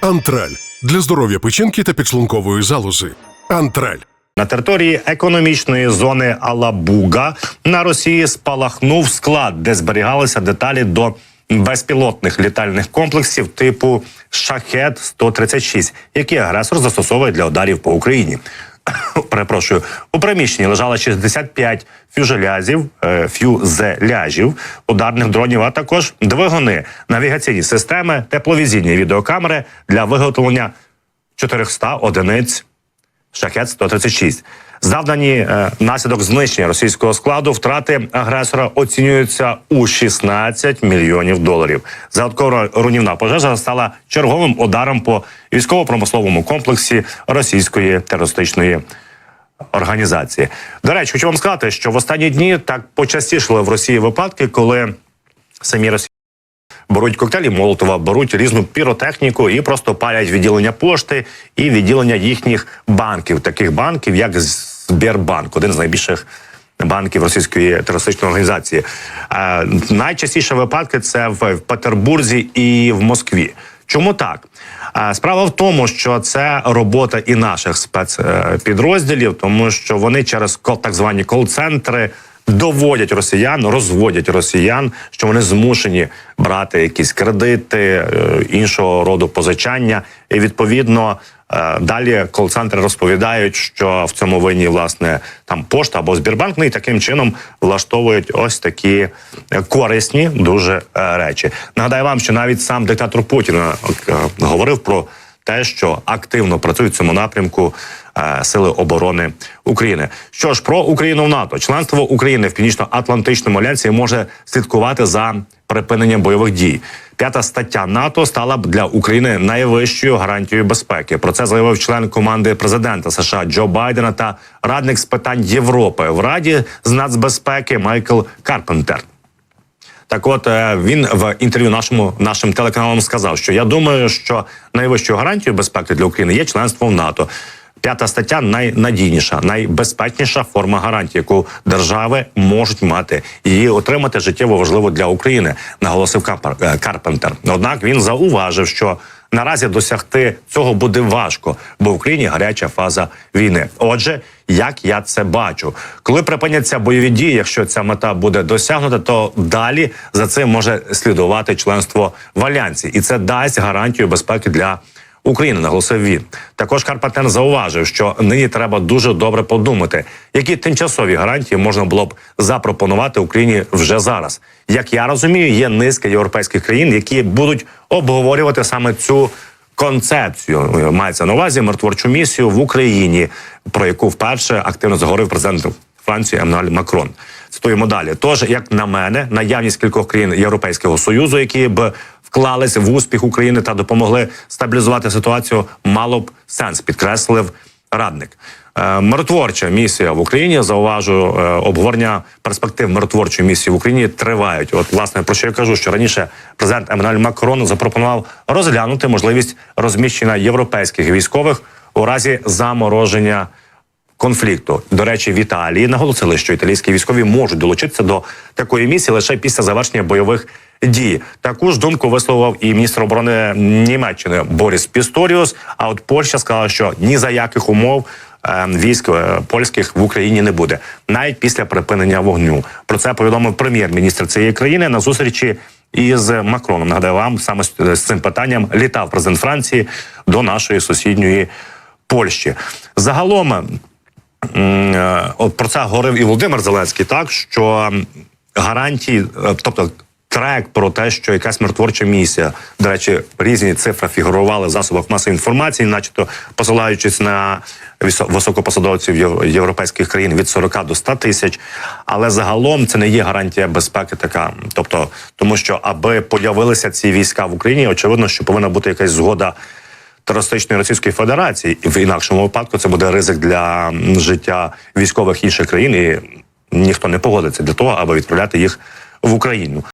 Антраль для здоров'я печінки та підшлункової залози. Антраль. На території економічної зони Алабуга на Росії спалахнув склад, де зберігалися деталі до безпілотних літальних комплексів типу Шахет 136 які агресор застосовує для ударів по Україні. Перепрошую, у приміщенні лежало 65 фюзелязів, е, фюзеляжів ударних дронів, а також двигуни, навігаційні системи, тепловізійні відеокамери для виготовлення 400 одиниць Шахет 136 Завдані е, наслідок знищення російського складу втрати агресора оцінюються у 16 мільйонів доларів. Загадкова руйнівна пожежа стала черговим ударом по військово-промисловому комплексі російської терористичної організації. До речі, хочу вам сказати, що в останні дні так почастішали в Росії випадки, коли самі росіяни беруть коктейлі Молотова, беруть різну піротехніку і просто палять відділення пошти і відділення їхніх банків, таких банків, як Сбербанк, один з найбільших. Банків російської терористичної організації е, найчастіше випадки це в Петербурзі і в Москві. Чому так? Е, Справа в тому, що це робота і наших спецпідрозділів, тому що вони через так звані кол-центри доводять росіян, розводять росіян, що вони змушені брати якісь кредити е, іншого роду позичання, і відповідно. Е, Далі кол-центри розповідають, що в цьому винні власне там пошта або Збірбанк, ну і таким чином влаштовують ось такі корисні дуже е, речі. Нагадаю вам, що навіть сам диктатор Путін е, говорив про те, що активно працюють в цьому напрямку сили оборони України. Що ж про Україну в НАТО, членство України в Північно-Атлантичному альянсі може слідкувати за припиненням бойових дій. П'ята стаття НАТО стала б для України найвищою гарантією безпеки. Про це заявив член команди президента США Джо Байдена та радник з питань Європи в Раді з нацбезпеки Майкл Карпентер. Так, от е, він в інтерв'ю нашому нашим телеканалам сказав, що я думаю, що найвищою гарантією безпеки для України є членство в НАТО. П'ята стаття найнадійніша, найбезпечніша форма гарантії, яку держави можуть мати її отримати життєво важливо для України, наголосив е, Карпентер. Однак він зауважив, що наразі досягти цього буде важко, бо в Україні гаряча фаза війни. Отже, як я це бачу, коли припиняться бойові дії, якщо ця мета буде досягнута, то далі за цим може слідувати членство в альянсі, і це дасть гарантію безпеки для. України наголосив він. Також Карпатен зауважив, що нині треба дуже добре подумати, які тимчасові гарантії можна було б запропонувати Україні вже зараз. Як я розумію, є низка європейських країн, які будуть обговорювати саме цю концепцію. Мається на увазі миротворчу місію в Україні, про яку вперше активно заговорив президент Франції Еммануель Макрон. Цитуємо далі. Тож, як на мене, наявність кількох країн Європейського союзу, які б вклались в успіх України та допомогли стабілізувати ситуацію, мало б сенс, підкреслив радник. Е, Миротворча місія в Україні зауважую е, обговорення перспектив миротворчої місії в Україні тривають. От власне про що я кажу, що раніше президент Еммануель Макрон запропонував розглянути можливість розміщення європейських військових у разі замороження конфлікту. До речі, в Італії наголосили, що італійські військові можуть долучитися до такої місії лише після завершення бойових дій. Таку ж думку висловив і міністр оборони Німеччини Борис Пісторіус. А от Польща сказала, що ні за яких умов. е, Військ е, польських в Україні не буде навіть після припинення вогню. Про це повідомив прем'єр-міністр цієї країни на зустрічі із Макроном. Нагадаю вам саме з цим питанням літав президент Франції до нашої сусідньої Польщі. Загалом От про це говорив і Володимир Зеленський, так що гарантії, е, тобто трек про те, що якась миротворча місія, до речі, різні цифри фігурували в засобах масової інформації, начебто посилаючись на висо- високопосадовців європейських країн від 40 до 100 тисяч. Але загалом це не є гарантія безпеки, така. Тобто, тому що аби появилися ці війська в Україні, очевидно, що повинна бути якась згода терористичної Російської Федерації, і в інакшому випадку це буде ризик для життя військових інших країн, і ніхто не погодиться для того, аби відправляти їх в Україну.